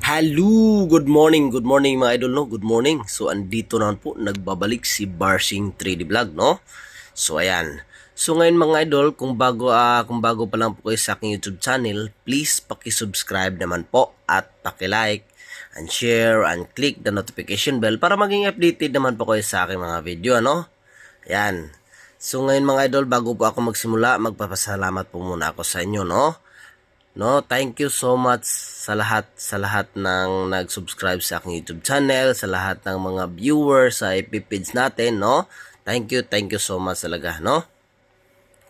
Hello! Good morning! Good morning mga idol, no? Good morning. So, andito naman po, nagbabalik si Barsing 3D Vlog, no? So, ayan. So, ngayon mga idol, kung bago, ah, kung bago pa lang po kayo sa aking YouTube channel, please paki-subscribe naman po at paki-like and share and click the notification bell para maging updated naman po kayo sa aking mga video, ano? Ayan. So, ngayon mga idol, bago po ako magsimula, magpapasalamat po muna ako sa inyo, no? No, thank you so much sa lahat sa lahat ng nag-subscribe sa aking YouTube channel, sa lahat ng mga viewers sa FB page natin, no? Thank you, thank you so much talaga, no?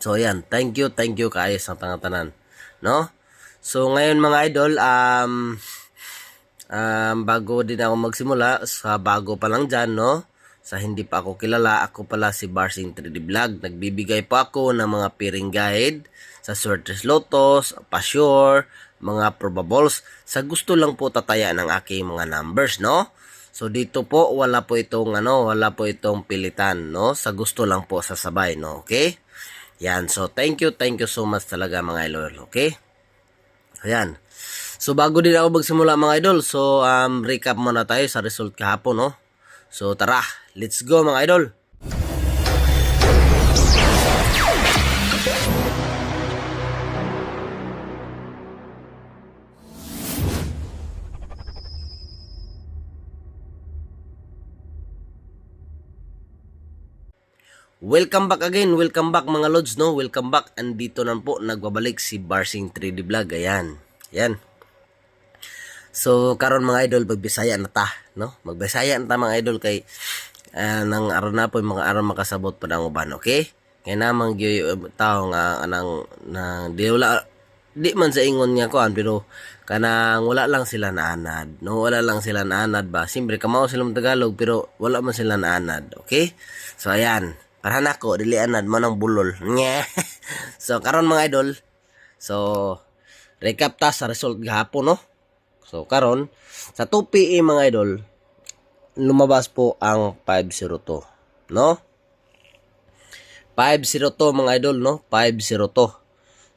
So yan, thank you, thank you kaayos ang tangatanan, no? So ngayon mga idol, um um bago din ako magsimula, sa bago pa lang diyan, no? Sa hindi pa ako kilala, ako pala si Barsing 3D Vlog. Nagbibigay po ako ng mga peering guide sa Sortes Lotos, Pasure, mga probables. Sa gusto lang po tataya ng aking mga numbers, no? So dito po wala po itong ano, wala po itong pilitan, no? Sa gusto lang po sasabay, no? Okay? Yan. So thank you, thank you so much talaga mga idol, okay? Ayan. So bago din ako magsimula mga idol, so um, recap muna tayo sa result kahapon, no? So tara, let's go mga idol. Welcome back again, welcome back mga lods, no? Welcome back. Andito na po, nagbabalik si Barsing 3D Vlog. Ayan. Ayan. So, karon mga idol, magbisaya na ta, no? Magbisaya na ta mga idol kay uh, nang araw na po, mga araw makasabot pa ng uban, okay? Kaya namang yung tao nga anang nang di wala di man sa ingon niya ko pero kanang wala lang sila naanad. No wala lang sila naanad ba? Siyempre kamao sila Tagalog pero wala man sila naanad okay? So ayan. Para nako dili anad man ang bulol. So karon mga idol. So recap ta sa result gahapon no? So karon sa 2 PM mga idol lumabas po ang 502 no 502 mga idol no 502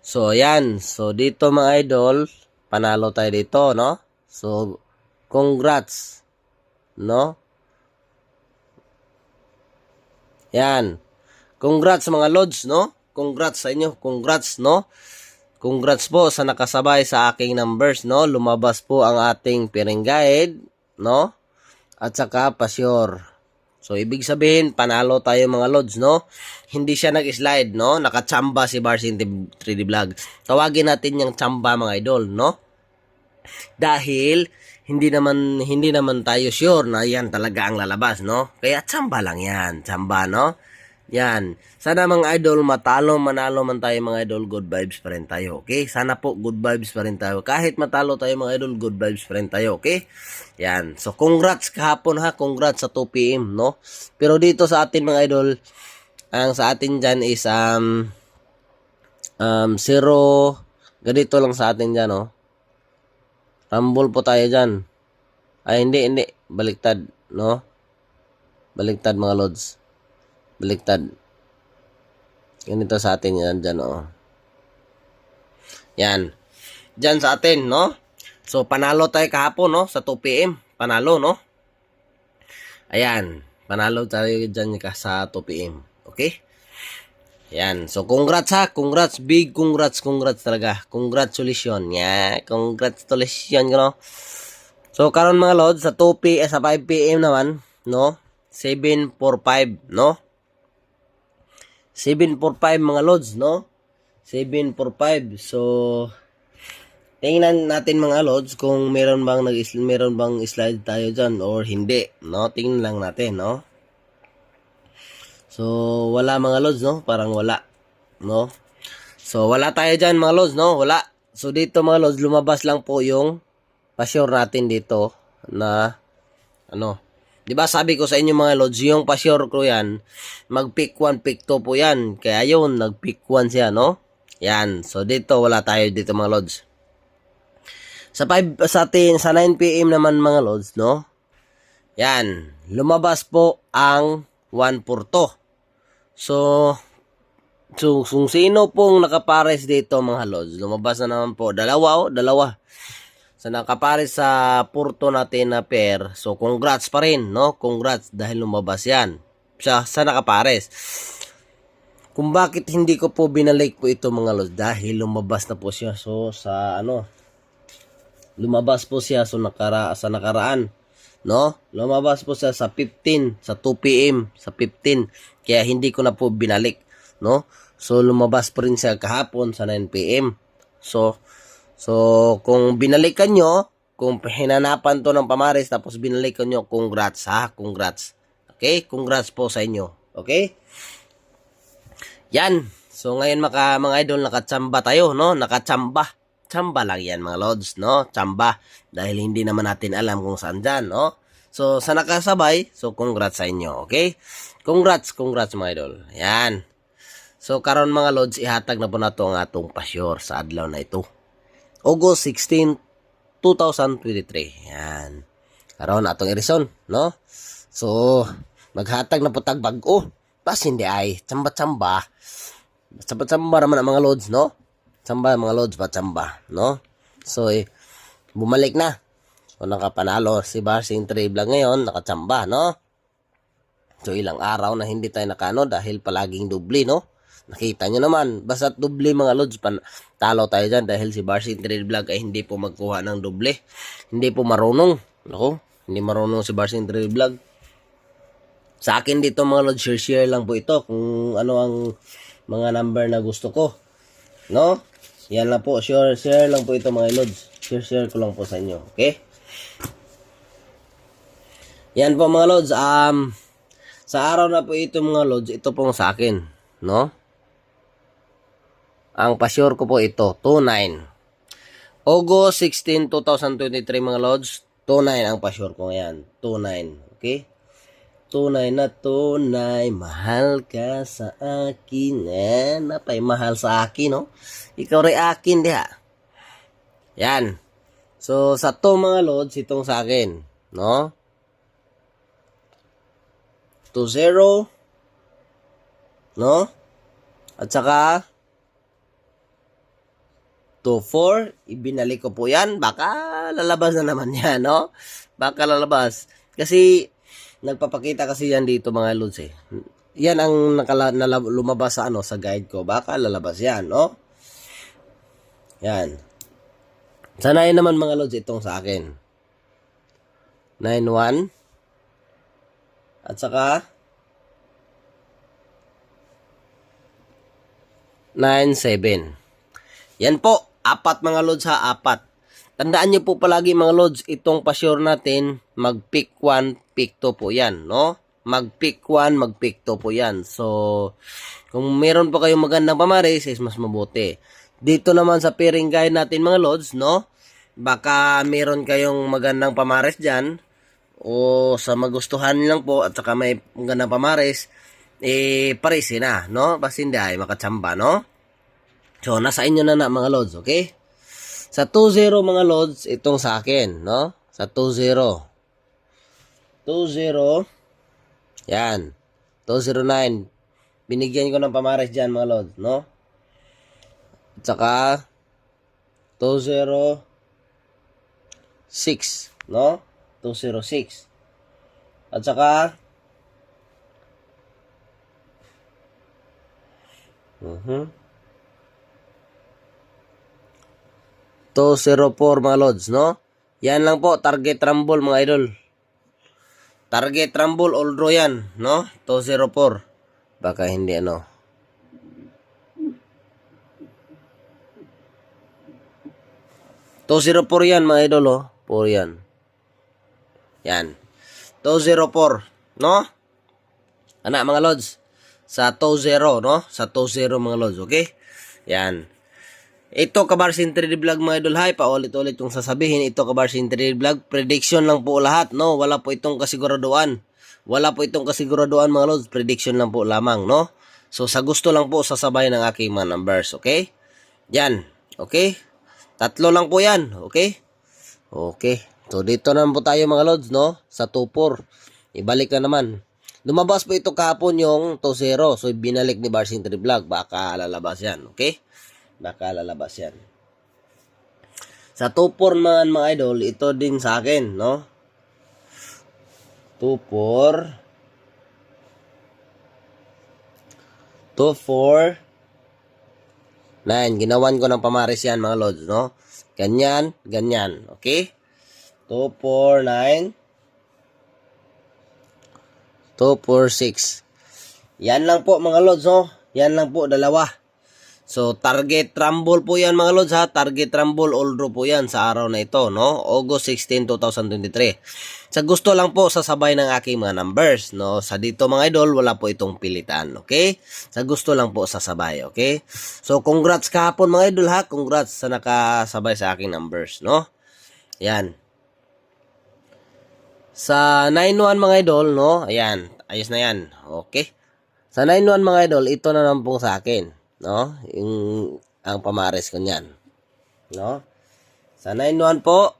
so ayan so dito mga idol panalo tayo dito no so congrats no Yan. Congrats mga lods, no? Congrats sa inyo. Congrats, no? Congrats po sa nakasabay sa aking numbers, no? Lumabas po ang ating peering guide, no? At saka pasyor. So, ibig sabihin, panalo tayo mga lods, no? Hindi siya nag-slide, no? Nakachamba si Barsin 3D Vlog. Tawagin natin yung chamba mga idol, no? Dahil, hindi naman hindi naman tayo sure na yan talaga ang lalabas, no? Kaya tsamba lang yan, tsamba, no? Yan. Sana mga idol, matalo, manalo man tayo mga idol, good vibes pa rin tayo, okay? Sana po good vibes pa rin tayo. Kahit matalo tayo mga idol, good vibes pa rin tayo, okay? Yan. So, congrats kahapon ha, congrats sa 2 p.m., no? Pero dito sa atin mga idol, ang sa atin dyan is, um, um, zero, ganito lang sa atin dyan, no? Rumble po tayo dyan. Ay, hindi, hindi. Baliktad, no? Baliktad, mga lods. Baliktad. Ganito sa atin yan, dyan, oh. Yan. Dyan sa atin, no? So, panalo tayo kahapon, no? Sa 2 p.m. Panalo, no? Ayan. Panalo tayo dyan ka sa 2 p.m. Okay? Yan. So, congrats ha. Congrats. Big congrats. Congrats talaga. Congratulations. Yeah. Congratulations, no? So, karon mga lods, sa 2 p.m. sa 5 p.m. naman, no? 745, no? 745 mga lods, no? 745. So, tingnan natin mga lods kung meron bang nag meron bang slide tayo diyan or hindi, no? Tingnan lang natin, no? So, wala mga lods, no? Parang wala, no? So, wala tayo dyan mga lods, no? Wala. So, dito mga lods, lumabas lang po yung pasure natin dito na, ano, Di ba sabi ko sa inyo mga lods, yung pasure ko yan, mag pick 1, pick 2 po yan. Kaya yun, nag pick 1 siya, no? Yan. So, dito, wala tayo dito mga lods. Sa 5, sa, 10, sa 9 p.m. naman mga lods, no? Yan. Lumabas po ang 1 for 2. So, so kung sino pong nakapares dito mga lods, lumabas na naman po. Dalawa o, oh, dalawa. Sa nakapares sa purto natin na pair. So, congrats pa rin, no? Congrats dahil lumabas yan. Sa, sa nakapares. Kung bakit hindi ko po binalik po ito mga lods dahil lumabas na po siya so sa ano lumabas po siya so nakara sa nakaraan no lumabas po siya sa 15 sa 2 PM sa 15 kaya hindi ko na po binalik no so lumabas pa rin siya kahapon sa 9 PM so so kung binalikan nyo kung hinanapan to ng pamares tapos binalikan nyo congrats ha congrats okay congrats po sa inyo okay yan. So ngayon maka, mga idol nakachamba tayo, no? Nakachamba. Chamba lang yan mga lods, no? Chamba. Dahil hindi naman natin alam kung saan dyan, no? So sa nakasabay, so congrats sa inyo, okay? Congrats, congrats mga idol. Yan. So karon mga lods, ihatag na po na ang atong pasyor sa adlaw na ito. August 16, 2023. Yan. Karon atong irison, no? So, maghatag na po tag bag-o. Pas hindi ay, tsamba-tsamba. Tsamba-tsamba naman ang mga loads, no? Tsamba, mga loads ba, tsamba, no? So, eh, bumalik na. So, nakapanalo si Barsing Tribla ngayon, nakatsamba, no? So, ilang araw na hindi tayo nakano dahil palaging dubli, no? Nakita nyo naman, basta dubli mga lods, talo tayo dyan dahil si Barsing Trade Vlog ay hindi po magkuha ng duble. Hindi po marunong. Ako, hindi marunong si Barsing Trade Vlog. Sa akin dito mga lods, share-share lang po ito kung ano ang mga number na gusto ko. No? Yan lang po, share, share lang po ito mga lods. Share-share ko lang po sa inyo. Okay? Yan po mga lods. Um, sa araw na po ito mga lods, ito pong sa akin. No? Ang pasyor ko po ito, 29. August 16, 2023 mga lods, 29 ang pasyor ko ngayon. 29. Okay? Tunay na tunay, mahal ka sa akin. Eh, napay mahal sa akin, no? Ikaw rin akin, diha. Yan. So, sa to mga lods, itong sa akin, no? 2-0, no? At saka, 2-4, ibinalik ko po yan. Baka lalabas na naman yan, no? Baka lalabas. Kasi, nagpapakita kasi yan dito mga lods eh. Yan ang nakala, lumabas sa ano sa guide ko. Baka lalabas yan, no? Yan. Sanayin naman mga lods itong sa akin. 9-1. At saka 9-7. Yan po. Apat mga lods ha. Apat. Tandaan niyo po palagi mga lods, itong pasure natin, mag pick 1, pick 2 po yan, no? Mag pick 1, mag pick 2 po yan. So, kung meron po kayong magandang pamaris, is mas mabuti. Dito naman sa pairing guide natin mga lods, no? Baka meron kayong magandang pamaris dyan, o sa magustuhan lang po, at saka may magandang pamaris, eh, parisin na, no? Basta hindi ay makatsamba, no? So, nasa inyo na na mga lods, okay? Sa 2-0 mga lods, itong sa akin, no? Sa 2-0. 2-0. Yan. 209. Binigyan ko ng pamares dyan mga lods, no? At saka 206, no? 206. At saka Mhm. 204 mga lods, no? Yan lang po, target rumble mga idol. Target rumble all draw yan, no? 204. Baka hindi ano. Zero four yan mga idol oh. Four yan. Yan. 204, no? Anak mga lods. Sa 20, no? Sa 20 mga lods, okay? Yan. Ito Kabarsin 3D Vlog mga idol hay, paulit-ulit yung sasabihin. Ito Kabarsin 3D Vlog, prediction lang po lahat, no? Wala po itong kasiguraduhan. Wala po itong kasiguraduhan mga lods, prediction lang po lamang, no? So sa gusto lang po sasabay ng aking mga numbers, okay? Yan, okay? Tatlo lang po yan, okay? Okay. So dito naman po tayo mga lods, no? Sa 2-4. Ibalik na naman. Lumabas po ito kahapon yung 2-0. So binalik ni Barsin 3 Vlog. Baka lalabas yan, okay? Baka lalabas yan. Sa Sa 2-4 man mga idol, ito din sa akin, no? 2-4. 2-4. 9. Ginawan ko ng pamaris yan mga lods, no? Ganyan, ganyan. Okay? 2, 4, 9. 2, 4, 6. Yan lang po mga lods, no? Yan lang po, dalawa. So, target rumble po yan mga lods ha. Target rumble all draw po yan sa araw na ito, no? August 16, 2023. Sa gusto lang po sasabay ng aking mga numbers, no? Sa dito mga idol, wala po itong pilitan, okay? Sa gusto lang po sasabay, okay? So, congrats kahapon mga idol ha. Congrats sa nakasabay sa aking numbers, no? Yan. Sa 9-1 mga idol, no? Ayan, ayos na yan. Okay. Sa 9-1 mga idol, ito na lang po sa akin, no? Yung ang pamares ko niyan. No? Sa 9-1 po,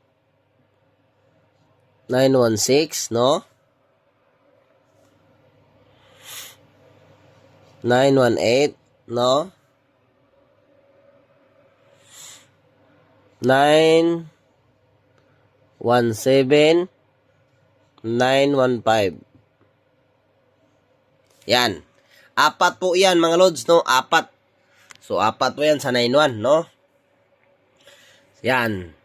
916, no? 918, no? 917, 915. Yan. Apat po yan mga lods, no? Apat. So, apat po yan sa 9-1, no? Yan.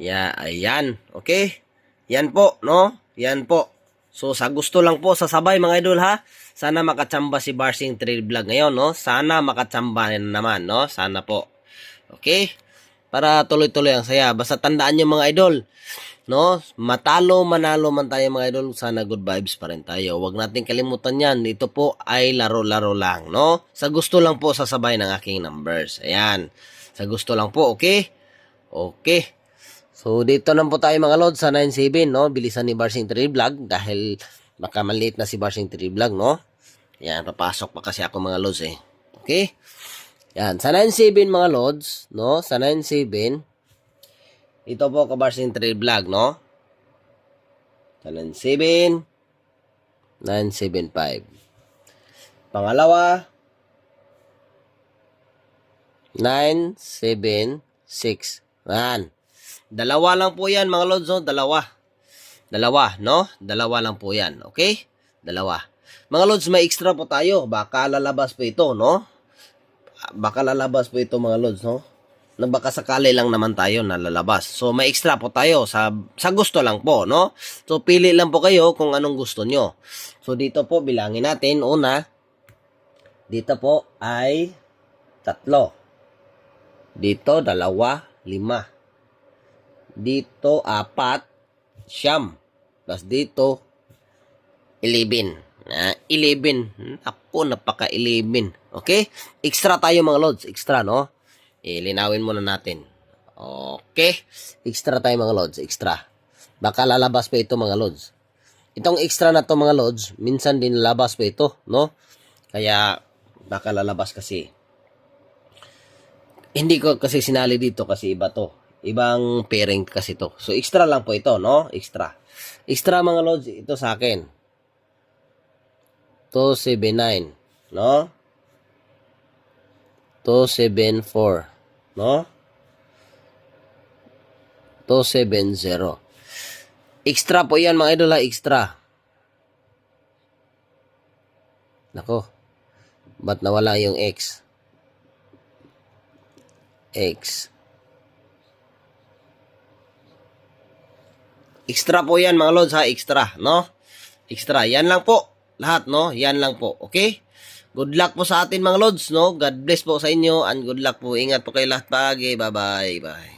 Ya, ayan. Okay? Yan po, no? Yan po. So, sa gusto lang po, sasabay mga idol ha. Sana makachamba si Barsing Trail Vlog ngayon, no? Sana makachamba na naman, no? Sana po. Okay? Para tuloy-tuloy ang saya. Basta tandaan nyo mga idol, no? Matalo, manalo man tayo mga idol, sana good vibes pa rin tayo. Huwag natin kalimutan yan. Ito po ay laro-laro lang, no? Sa gusto lang po sasabay ng aking numbers. Ayan. Sa gusto lang po, okay? Okay. So, dito lang po tayo mga lods sa 9.7, no? Bilisan ni Barsing 3 Vlog dahil baka maliit na si Barsing 3 Vlog, no? Yan, papasok pa kasi ako mga lods, eh. Okay? Yan, sa 9.7 mga lods, no? Sa 9.7, ito po ka Barsing 3 Vlog, no? Sa 9.7, 9.75. Pangalawa, 9.76. Yan. Dalawa lang po yan, mga lods, no? Dalawa. Dalawa, no? Dalawa lang po yan, okay? Dalawa. Mga lods, may extra po tayo. Baka lalabas po ito, no? Baka lalabas po ito, mga lods, no? Na baka sakali lang naman tayo na lalabas. So, may extra po tayo sa, sa gusto lang po, no? So, pili lang po kayo kung anong gusto nyo. So, dito po, bilangin natin. Una, dito po ay tatlo. Dito, dalawa, lima. Dito, apat, siyam. Tapos dito, 11. Na, 11. Ako, napaka-11. Okay? Extra tayo mga lods. Extra, no? Ilinawin muna natin. Okay? Extra tayo mga lods. Extra. Baka lalabas pa ito mga lods. Itong extra na to mga lods, minsan din lalabas pa ito, no? Kaya, baka lalabas kasi. Hindi ko kasi sinali dito kasi iba to. Ibang pairing kasi to. So, extra lang po ito, no? Extra. Extra mga lods, ito sa akin. 279, no? 274, no? 270. Extra po yan mga idol ha, extra. Nako. Ba't nawala yung X? X. Extra po yan mga lods ha, extra, no? Extra, yan lang po. Lahat, no? Yan lang po, okay? Good luck po sa atin mga lods, no? God bless po sa inyo and good luck po. Ingat po kayo lahat pagi. Bye-bye. Bye.